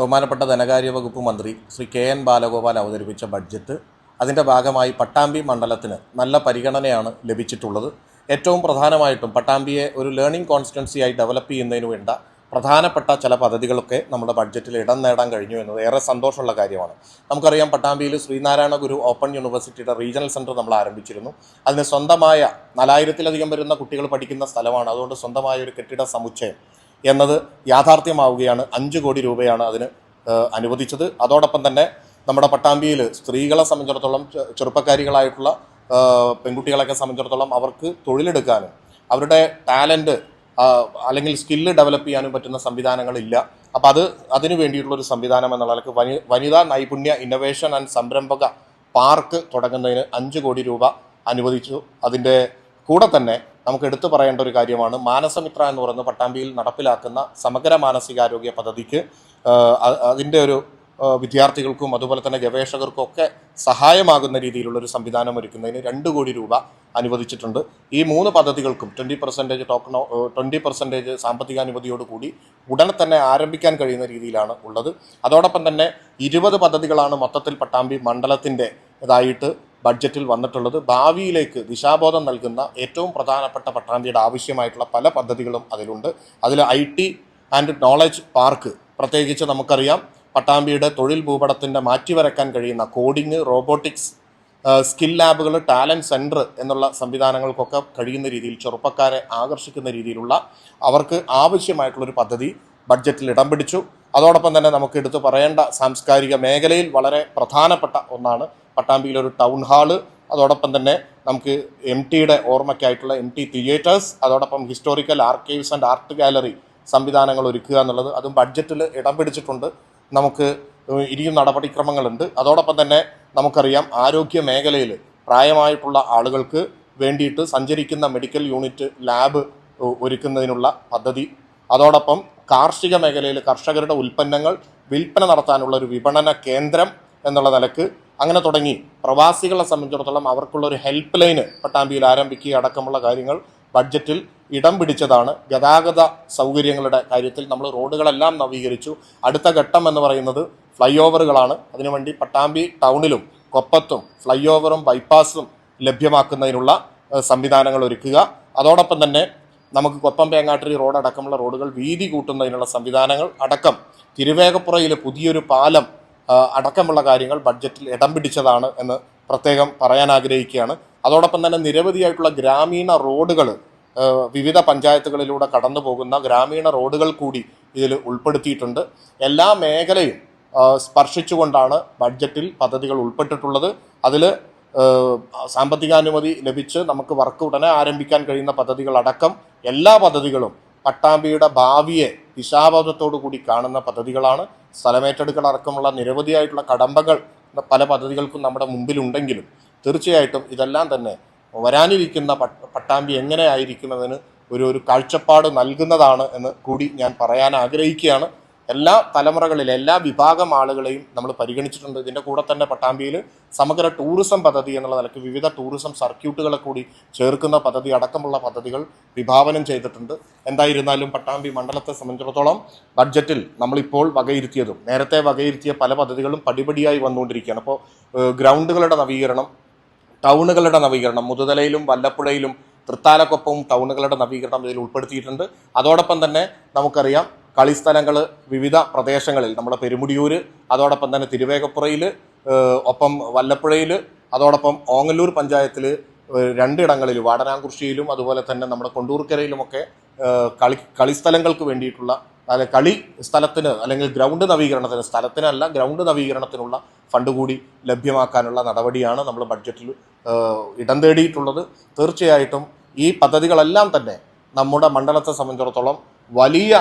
ബഹുമാനപ്പെട്ട ധനകാര്യ വകുപ്പ് മന്ത്രി ശ്രീ കെ എൻ ബാലഗോപാൽ അവതരിപ്പിച്ച ബഡ്ജറ്റ് അതിന്റെ ഭാഗമായി പട്ടാമ്പി മണ്ഡലത്തിന് നല്ല പരിഗണനയാണ് ലഭിച്ചിട്ടുള്ളത്. ഏറ്റവും പ്രധാനമായിട്ടും പട്ടാമ്പിയെ ഒരു ലേണിംഗ് കോൺസ്റ്റിറ്റ്യൻസിയായി ഡെവലപ്പ് ചെയ്യുന്നതിന് വേണ്ട പ്രധാനപ്പെട്ട ചില പദ്ധതികളൊക്കെ നമ്മുടെ ബഡ്ജറ്റിൽ ഇടം നേടാൻ കഴിഞ്ഞു എന്നത് ഏറെ സന്തോഷമുള്ള കാര്യമാണ്. നമുക്കറിയാം പട്ടാമ്പിയിൽ ശ്രീനാരായണ ഗുരു ഓപ്പൺ യൂണിവേഴ്സിറ്റിയുടെ റീജിയണൽ സെന്റർ നമ്മൾ ആരംഭിച്ചിരുന്നു. അതിന് സ്വന്തമായ നാലായിരത്തിലധികം വരുന്ന കുട്ടികൾ പഠിക്കുന്ന സ്ഥലമാണ്. അതുകൊണ്ട് സ്വന്തമായ ഒരു കെട്ടിട സമുച്ചയം എന്നത് യാഥാർത്ഥ്യമാവുകയാണ്. അഞ്ച് കോടി രൂപയാണ് അതിന് അനുവദിച്ചത്. അതോടൊപ്പം തന്നെ നമ്മുടെ പട്ടാമ്പിയിൽ സ്ത്രീകളെ സംബന്ധിച്ചിടത്തോളം ചെറുപ്പക്കാരികളായിട്ടുള്ള പെൺകുട്ടികളൊക്കെ സംബന്ധിച്ചിടത്തോളം അവർക്ക് തൊഴിലെടുക്കാനും അവരുടെ ടാലന്റ് അല്ലെങ്കിൽ സ്കില്ല് ഡെവലപ്പ് ചെയ്യാനും പറ്റുന്ന സംവിധാനങ്ങളില്ല. അപ്പോൾ അത് അതിനു വേണ്ടിയിട്ടുള്ള ഒരു സംവിധാനം എന്നുള്ള നിലയ്ക്ക് വനി വനിതാ നൈപുണ്യ ഇന്നൊവേഷൻ ആൻഡ് സംരംഭക പാർക്ക് തുടങ്ങുന്നതിന് അഞ്ച് കോടി രൂപ അനുവദിച്ചു. അതിന്റെ കൂടെ തന്നെ നമുക്ക് എടുത്തു പറയേണ്ട ഒരു കാര്യമാണ്. മാനസമിത്ര എന്ന് പറയുന്ന പട്ടാമ്പിയിൽ നടപ്പിലാക്കുന്ന സമഗ്ര മാനസികാരോഗ്യ പദ്ധതിക്ക് അതിന്റെ ഒരു വിദ്യാർത്ഥികൾക്കും അതുപോലെ തന്നെ ഗവേഷകർക്കും ഒക്കെ സഹായമാകുന്ന രീതിയിലുള്ള ഒരു സംവിധാനം ഒരുക്കുന്നതിന് രണ്ട് കോടി രൂപ അനുവദിച്ചിട്ടുണ്ട്. ഈ മൂന്ന് പദ്ധതികൾക്കും twenty percentage token twenty percentage സാമ്പത്തികാനുമതിയോടുകൂടി ഉടനെ തന്നെ ആരംഭിക്കാൻ കഴിയുന്ന രീതിയിലാണ് ഉള്ളത്. അതോടൊപ്പം തന്നെ ഇരുപത് പദ്ധതികളാണ് മൊത്തത്തിൽ പട്ടാമ്പി മണ്ഡലത്തിന്റെ ഇതായിട്ട് ബഡ്ജറ്റിൽ വന്നിട്ടുള്ളത്. ഭാവിയിലേക്ക് ദിശാബോധം നൽകുന്ന ഏറ്റവും പ്രധാനപ്പെട്ട പട്ടാമ്പിയുടെ ആവശ്യമായിട്ടുള്ള പല പദ്ധതികളും അതിലുണ്ട്. അതിൽ I T and knowledge park പ്രത്യേകിച്ച് നമുക്കറിയാം. പട്ടാമ്പിയുടെ തൊഴിൽ ഭൂപടത്തിന്റെ മാറ്റിവരക്കാൻ കഴിയുന്ന കോഡിങ് റോബോട്ടിക്സ് സ്കിൽ ലാബുകൾ ടാലന്റ് സെന്റർ എന്നുള്ള സംവിധാനങ്ങൾക്കൊക്കെ കഴിയുന്ന രീതിയിൽ ചെറുപ്പക്കാരെ ആകർഷിക്കുന്ന രീതിയിലുള്ള അവർക്ക് ആവശ്യമായിട്ടുള്ളൊരു പദ്ധതി ബഡ്ജറ്റിൽ ഇടം പിടിച്ചു. അതോടൊപ്പം തന്നെ നമുക്ക് എടുത്തു പറയേണ്ട സാംസ്കാരിക മേഖലയിൽ വളരെ പ്രധാനപ്പെട്ട ഒന്നാണ് പട്ടാമ്പിയിൽ ഒരു ടൗൺ ഹാൾ. അതോടൊപ്പം തന്നെ നമുക്ക് എം ടിയുടെ ഓർമ്മയ്ക്കായിട്ടുള്ള എം ടി തിയേറ്റേഴ്സ്. അതോടൊപ്പം historical archives and art gallery സംവിധാനങ്ങൾ ഒരുക്കുക എന്നുള്ളത് അതും ബഡ്ജറ്റിൽ ഇടം പിടിച്ചിട്ടുണ്ട്. നമുക്ക് ഇനിയും നടപടിക്രമങ്ങളുണ്ട്. അതോടൊപ്പം തന്നെ നമുക്കറിയാം ആരോഗ്യ മേഖലയിൽ പ്രായമായിട്ടുള്ള ആളുകൾക്ക് വേണ്ടിയിട്ട് സഞ്ചരിക്കുന്ന മെഡിക്കൽ യൂണിറ്റ് ലാബ് ഒരുക്കുന്നതിനുള്ള പദ്ധതി. അതോടൊപ്പം കാർഷിക മേഖലയിൽ കർഷകരുടെ ഉൽപ്പന്നങ്ങൾ വിൽപ്പന നടത്താനുള്ള ഒരു വിപണന കേന്ദ്രം എന്നുള്ള നിലയ്ക്ക് അങ്ങനെ തുടങ്ങി. പ്രവാസികളെ സംബന്ധിച്ചിടത്തോളം അവർക്കുള്ള ഒരു ഹെൽപ്പ് ലൈന് പട്ടാമ്പിയിൽ ആരംഭിക്കുക അടക്കമുള്ള കാര്യങ്ങൾ ബഡ്ജറ്റിൽ ഇടം പിടിച്ചതാണ്. ഗതാഗത സൗകര്യങ്ങളുടെ കാര്യത്തിൽ നമ്മൾ റോഡുകളെല്ലാം നവീകരിച്ചു. അടുത്ത ഘട്ടം എന്ന് പറയുന്നത് ഫ്ലൈ ഓവറുകളാണ് അതിനുവേണ്ടി പട്ടാമ്പി ടൗണിലും കൊപ്പത്തും ഫ്ലൈ ഓവറും ബൈപ്പാസും ലഭ്യമാക്കുന്നതിനുള്ള സംവിധാനങ്ങൾ ഒരുക്കുക. അതോടൊപ്പം തന്നെ നമുക്ക് കൊപ്പം പേങ്ങാട്ടിരി റോഡ് അടക്കമുള്ള റോഡുകൾ വീതി കൂട്ടുന്നതിനുള്ള സംവിധാനങ്ങൾ അടക്കം. തിരുവേഗപ്പുറയിൽ പുതിയൊരു പാലം അടക്കമുള്ള കാര്യങ്ങൾ ബഡ്ജറ്റിൽ ഇടം പിടിച്ചതാണ് എന്ന് പ്രത്യേകം പറയാൻ ആഗ്രഹിക്കുകയാണ്. അതോടൊപ്പം തന്നെ നിരവധിയായിട്ടുള്ള ഗ്രാമീണ റോഡുകൾ വിവിധ പഞ്ചായത്തുകളിലൂടെ കടന്നു പോകുന്ന ഗ്രാമീണ റോഡുകൾ കൂടി ഇതിൽ ഉൾപ്പെടുത്തിയിട്ടുണ്ട്. എല്ലാ മേഖലയും സ്പർശിച്ചുകൊണ്ടാണ് ബഡ്ജറ്റിൽ പദ്ധതികൾ ഉൾപ്പെട്ടിട്ടുള്ളത്. അതിൽ സാമ്പത്തികാനുമതി ലഭിച്ച് നമുക്ക് വർക്ക് ഉടനെ ആരംഭിക്കാൻ കഴിയുന്ന പദ്ധതികളടക്കം എല്ലാ പദ്ധതികളും പട്ടാമ്പിയുടെ ഭാവിയെ ദിശാബോധത്തോടു കൂടി കാണുന്ന പദ്ധതികളാണ്. സ്ഥലമേറ്റെടുക്കൽ അടക്കമുള്ള നിരവധിയായിട്ടുള്ള കടമ്പകൾ പല പദ്ധതികൾക്കും നമ്മുടെ മുമ്പിലുണ്ടെങ്കിലും തീർച്ചയായിട്ടും ഇതെല്ലാം തന്നെ വരാനിരിക്കുന്ന പട്ടാമ്പി എങ്ങനെ ആയിരിക്കുമെന്നതിന് ഒരു ഒരു കാഴ്ചപ്പാട് നൽകുന്നതാണ് എന്ന് കൂടി ഞാൻ പറയാൻ ആഗ്രഹിക്കുകയാണ്. എല്ലാ തലമുറകളിലെ എല്ലാ വിഭാഗം ആളുകളെയും നമ്മൾ പരിഗണിച്ചിട്ടുണ്ട്. ഇതിന്റെ കൂടെ തന്നെ പട്ടാമ്പിയിൽ സമഗ്ര ടൂറിസം പദ്ധതി എന്നുള്ള നിലയ്ക്ക് വിവിധ ടൂറിസം സർക്യൂട്ടുകളെ കൂടി ചേർക്കുന്ന പദ്ധതി അടക്കമുള്ള പദ്ധതികൾ വിഭാവനം ചെയ്തിട്ടുണ്ട്. എന്തായിരുന്നാലും പട്ടാമ്പി മണ്ഡലത്തെ സംബന്ധിച്ചിടത്തോളം ബഡ്ജറ്റിൽ നമ്മളിപ്പോൾ വകയിരുത്തിയതും നേരത്തെ വകയിരുത്തിയ പല പദ്ധതികളും പടിപടിയായി വന്നുകൊണ്ടിരിക്കുകയാണ്. അപ്പോൾ ഗ്രൗണ്ടുകളുടെ നവീകരണം ടൗണുകളുടെ നവീകരണം മുതുതലയിലും വല്ലപ്പുഴയിലും തൃത്താലക്കൊപ്പവും ടൗണുകളുടെ നവീകരണം ഇതിൽ ഉൾപ്പെടുത്തിയിട്ടുണ്ട്. അതോടൊപ്പം തന്നെ നമുക്കറിയാം കളിസ്ഥലങ്ങൾ വിവിധ പ്രദേശങ്ങളിൽ നമ്മുടെ പെരുമുടിയൂർ അതോടൊപ്പം തന്നെ തിരുവേഗപ്പുറയിൽ ഒപ്പം വല്ലപ്പുഴയിൽ അതോടൊപ്പം ഓങ്ങല്ലൂർ പഞ്ചായത്തിൽ രണ്ടിടങ്ങളിൽ വാടനാംകുറിശ്ശിയിലും അതുപോലെ തന്നെ നമ്മുടെ കൊണ്ടൂർക്കരയിലുമൊക്കെ കളി കളിസ്ഥലങ്ങൾക്ക് വേണ്ടിയിട്ടുള്ള കളി സ്ഥലത്തിന് അല്ലെങ്കിൽ ഗ്രൗണ്ട് നവീകരണത്തിന് സ്ഥലത്തിനല്ല ഗ്രൗണ്ട് നവീകരണത്തിനുള്ള ഫണ്ട് കൂടി ലഭ്യമാക്കാനുള്ള നടപടിയാണ് നമ്മൾ ബഡ്ജറ്റിൽ ഇടം തേടിയിട്ടുള്ളത്. തീർച്ചയായിട്ടും ഈ പദ്ധതികളെല്ലാം തന്നെ നമ്മുടെ മണ്ഡലത്തെ സംബന്ധിച്ചിടത്തോളം വലിയ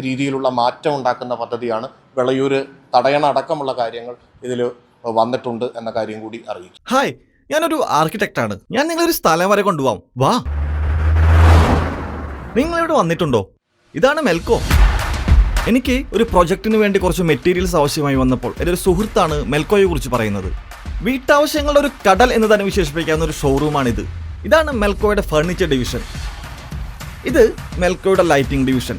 രീതിയിലുള്ള മാറ്റം ഉണ്ടാക്കുന്ന പദ്ധതിയാണ് വിളയൂര് തടയണ അടക്കമുള്ള കാര്യങ്ങൾ ഇതിൽ വന്നിട്ടുണ്ട് എന്ന കാര്യം കൂടി അറിയിക്കും ഹായ് ഞാനൊരു ആർക്കിടെക്റ്റാണ് ഞാൻ നിങ്ങളൊരു സ്ഥലം വരെ കൊണ്ടുപോകാം വാ. നിങ്ങൾ ഇവിടെ വന്നിട്ടുണ്ടോ? ഇതാണ് മെൽക്കോ. എനിക്ക് ഒരു പ്രൊജക്റ്റിന് വേണ്ടി കുറച്ച് മെറ്റീരിയൽസ് ആവശ്യമായി വന്നപ്പോൾ എന്റെ ഒരു സുഹൃത്താണ് മെൽക്കോയെ കുറിച്ച് പറയുന്നത്. വീട്ടാവശ്യങ്ങളുടെ ഒരു കടൽ എന്ന് തന്നെ വിശേഷിപ്പിക്കാവുന്ന ഒരു ഷോറൂമാണിത് ഇതാണ് മെൽക്കോയുടെ ഫർണിച്ചർ ഡിവിഷൻ ഇത് മെൽക്കോയുടെ lighting division